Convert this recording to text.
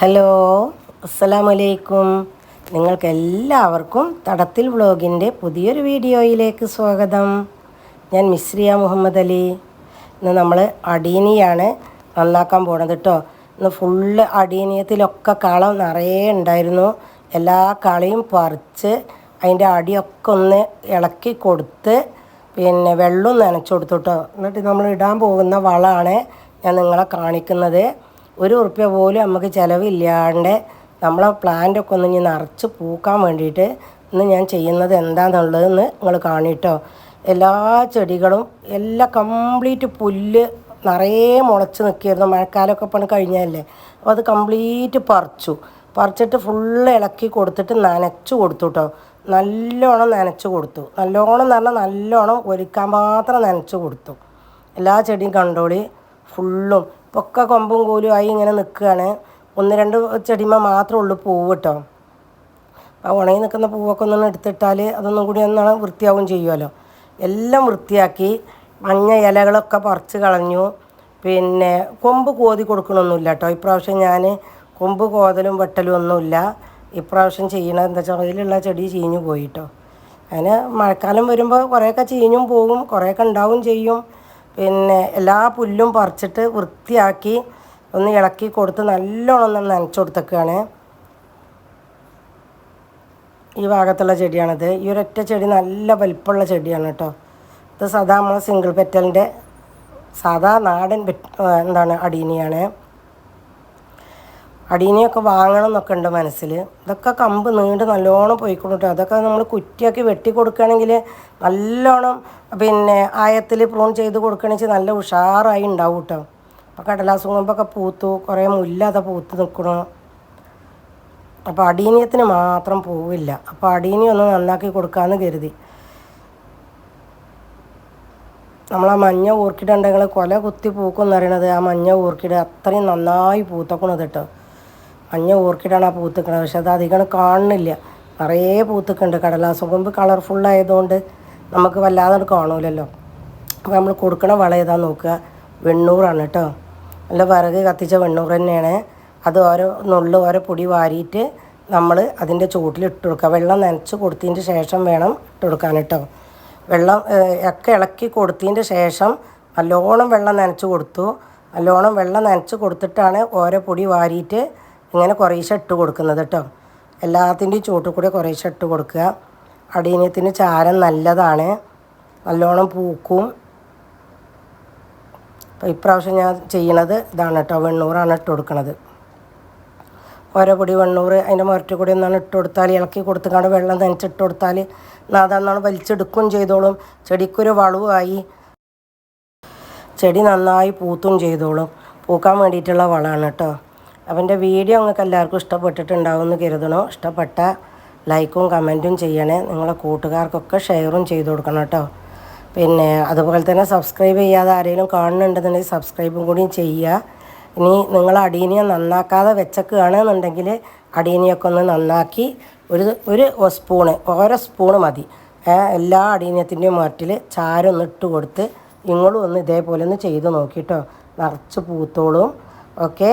Hello അസ്സലാമലൈക്കും. നിങ്ങൾക്ക് എല്ലാവർക്കും തടത്തിൽ വ്ളോഗിന്റെ പുതിയൊരു വീഡിയോയിലേക്ക് സ്വാഗതം. ഞാൻ മിശ്രിയ മുഹമ്മദ് അലി. ഇന്ന് നമ്മൾ അടീനിയാണ് നന്നാക്കാൻ പോണത് കേട്ടോ ഇന്ന് ഫുള്ള് അടീനിയത്തിലൊക്കെ കളം നിറയെ ഉണ്ടായിരുന്നു. എല്ലാ കളയും പറിച്ച് അതിന്റെ അടിയൊക്കെ ഒന്ന് ഇളക്കി കൊടുത്ത് പിന്നെ വെള്ളം നനച്ചു കൊടുത്തു കേട്ടോ എന്നിട്ട് നമ്മൾ ഇടാൻ പോകുന്ന വളമാണ് ഞാൻ നിങ്ങളെ കാണിക്കുന്നത്. ഒരു ഉറുപ്പ്യ പോലും നമുക്ക് ചിലവില്ലാണ്ട് നമ്മളെ പ്ലാന്റൊക്കെ ഒന്ന് ഇനി നിറച്ച് പൂക്കാൻ വേണ്ടിയിട്ട് ഇന്ന് ഞാൻ ചെയ്യുന്നത് എന്താണെന്നുള്ളതെന്ന് നിങ്ങൾ കാണിട്ടോ. എല്ലാ ചെടികളും എല്ലാ കംപ്ലീറ്റ് പുല്ല് നിറയെ മുളച്ച് നിൽക്കുകയായിരുന്നു. മഴക്കാലമൊക്കെ പണി കഴിഞ്ഞാലല്ലേ അപ്പോൾ അത് കംപ്ലീറ്റ് പറിച്ചു. പറിച്ചിട്ട് ഫുള്ള് ഇളക്കി കൊടുത്തിട്ട് നനച്ചു കൊടുത്തു കേട്ടോ നല്ലോണം നനച്ചു കൊടുത്തു. നല്ലോണം എന്ന് പറഞ്ഞാൽ നല്ലോണം ഒരുക്കാൻ മാത്രം നനച്ചു കൊടുത്തു. എല്ലാ ചെടിയും കണ്ടോളി. ഫുള്ളും. ഒക്കെ കൊമ്പും കൂലും ആയി ഇങ്ങനെ നിൽക്കുകയാണ് ഒന്ന് രണ്ട് ചെടിമ മാത്രമേ ഉള്ളൂ പൂവ് കേട്ടോ ആ ഉണങ്ങി നിൽക്കുന്ന പൂവൊക്കെ ഒന്ന് എടുത്തിട്ടാൽ അതൊന്നും കൂടി ഒന്നാണ് വൃത്തിയാവും ചെയ്യുമല്ലോ എല്ലാം വൃത്തിയാക്കി മഞ്ഞ ഇലകളൊക്കെ പറിച്ച് കളഞ്ഞു. പിന്നെ കൊമ്പ് കോതി കൊടുക്കണമൊന്നുമില്ല കേട്ടോ ഇപ്രാവശ്യം ഞാൻ കൊമ്പ് കോതലും വെട്ടലും ഒന്നുമില്ല. ഇപ്രാവശ്യം ചെയ്യണത് എന്താ വെച്ചാൽ അതിലുള്ള ചെടി ചീഞ്ഞു പോയിട്ടോ. അതിന് മഴക്കാലം വരുമ്പോൾ കുറേയൊക്കെ ചീഞ്ഞും പോകും. കുറേയൊക്കെ ഉണ്ടാവും ചെയ്യും. പിന്നെ എല്ലാ പുല്ലും പറിച്ചിട്ട് വൃത്തിയാക്കി ഒന്ന് ഇളക്കി കൊടുത്ത് നല്ലോണം ഒന്ന് നനച്ചു കൊടുത്തേക്കാണ്. ഈ ഭാഗത്തുള്ള ചെടിയാണിത്. ഈ ഒരൊറ്റ ചെടി നല്ല വലിപ്പമുള്ള ചെടിയാണ് കേട്ടോ. ഇത് സാധാ നമ്മളെ സിംഗിൾ പെറ്റലിന്റെ സാധാ നാടൻ എന്താണ് അടീനിയാണ്. അടീനിയൊക്കെ വാങ്ങണം എന്നൊക്കെ ഉണ്ട് മനസ്സിൽ ഇതൊക്കെ കമ്പ് നീണ്ട് നല്ലോണം പോയിക്കൊണ്ടു കേട്ടോ അതൊക്കെ നമ്മൾ കുറ്റിയാക്കി വെട്ടി കൊടുക്കുകയാണെങ്കിൽ നല്ലോണം പിന്നെ ആയത്തിൽ പ്രൂൺ ചെയ്ത് കൊടുക്കുകയാണെങ്കിൽ നല്ല ഉഷാറായി ഉണ്ടാവും കേട്ടോ അപ്പോൾ കടലാസ് കൊമ്പൊക്കെ പൂത്തു കുറേ മുല്ലാതെ പൂത്ത് നിൽക്കണു അപ്പോൾ അടീനിയത്തിന് മാത്രം പോവില്ല. അപ്പോൾ അടീനി ഒന്ന് നന്നാക്കി കൊടുക്കാമെന്ന് കരുതി. നമ്മൾ ആ മഞ്ഞ ഓർക്കിഡ് ഉണ്ടെങ്കിൽ കൊല കുത്തി പൂക്കും എന്ന് പറയണത് ആ മഞ്ഞ ഓർക്കിഡ് അത്രയും നന്നായി പൂത്തക്കണത് കേട്ടോ മഞ്ഞ ഓർക്കിഡാണ് ആ പൂത്തുക്കണത്. പക്ഷെ അത് അധികം കാണുന്നില്ല. നിറയെ പൂത്തുക്കുണ്ട്. കടലാസ് കൊമ്പ് കളർഫുള്ളായതുകൊണ്ട് നമുക്ക് വല്ലാതെ കാണൂലല്ലോ. അപ്പോൾ നമ്മൾ കൊടുക്കണ വളം ഏതാ നോക്കുക? വെണ്ണൂറാണ് കേട്ടോ നല്ല വിറക് കത്തിച്ച വെണ്ണൂർ തന്നെയാണ്. അത് ഓരോ നുള്ളു ഓരോ പൊടി വാരിയിട്ട് നമ്മൾ അതിന്റെ ചുവട്ടിൽ ഇട്ട് കൊടുക്കുക. വെള്ളം നനച്ച് കൊടുത്തതിന്റെ ശേഷം വേണം ഇട്ട് കൊടുക്കാൻ കേട്ടോ വെള്ളം ഒക്കെ ഇളക്കി കൊടുത്തതിന്റെ ശേഷം നല്ലോണം വെള്ളം നനച്ച് കൊടുത്തു. നല്ലോണം വെള്ളം നനച്ച് കൊടുത്തിട്ടാണ് ഓരോ പൊടി വാരിയിട്ട് ഇങ്ങനെ കുറേശ്ശെ ഇട്ട് കൊടുക്കുന്നത് കേട്ടോ. എല്ലാത്തിന്റെയും ചുവട്ടിൽ കൂടെ കുറേശ്ശെ ഇട്ട് കൊടുക്കുക. അടീനത്തിന് ചാരം നല്ലതാണ്. നല്ലോണം പൂക്കും. അപ്പോൾ ഇപ്രാവശ്യം ഞാൻ ചെയ്യണത് ഇതാണ് കേട്ടോ. വെണ്ണൂറാണ് ഇട്ട് കൊടുക്കുന്നത് ഓരോ പൊടി വെണ്ണൂറ് അതിന്റെ മുരട്ടി കൂടി ഒന്നാണ് ഇട്ട് കൊടുത്താൽ ഇളക്കി കൊടുത്തുകൊണ്ട് വെള്ളം നനച്ചിട്ട് കൊടുത്താൽ അതെന്നാണ് വലിച്ചെടുക്കുകയും ചെയ്തോളും. ചെടിക്കൊരു വളവുമായി ചെടി നന്നായി പൂത്തും ചെയ്തോളും. പൂക്കാൻ വേണ്ടിയിട്ടുള്ള വളമാണ് കേട്ടോ. അവന്റെ വീഡിയോ നിങ്ങൾക്ക് എല്ലാവർക്കും ഇഷ്ടപ്പെട്ടിട്ടുണ്ടാവും എന്ന് കരുതണോ? ഇഷ്ടപ്പെട്ട ലൈക്കും കമന്റും ചെയ്യണേ. നിങ്ങളെ കൂട്ടുകാർക്കൊക്കെ ഷെയറും ചെയ്ത് കൊടുക്കണം കേട്ടോ. പിന്നെ അതുപോലെ തന്നെ സബ്സ്ക്രൈബ് ചെയ്യാതെ ആരെങ്കിലും കാണുന്നുണ്ടെന്നുണ്ടെങ്കിൽ സബ്സ്ക്രൈബും കൂടിയും ചെയ്യുക. ഇനി നിങ്ങൾ അടീനിയെ നന്നാക്കാതെ വെച്ചക്കുകയാണെന്നുണ്ടെങ്കിൽ അടീനിയൊക്കെ ഒന്ന് നന്നാക്കി ഒരു ഒരു സ്പൂണ് ഓരോ സ്പൂണ് മതി. എല്ലാ അടീനിയത്തിന്റെയും മറ്റിൽ ചാരൊന്ന് ഇട്ട് കൊടുത്ത് നിങ്ങളും ഒന്ന് ഇതേപോലെ ഒന്ന് ചെയ്ത് നോക്കിയിട്ടോ നിറച്ച് പൂത്തോളും. Okay?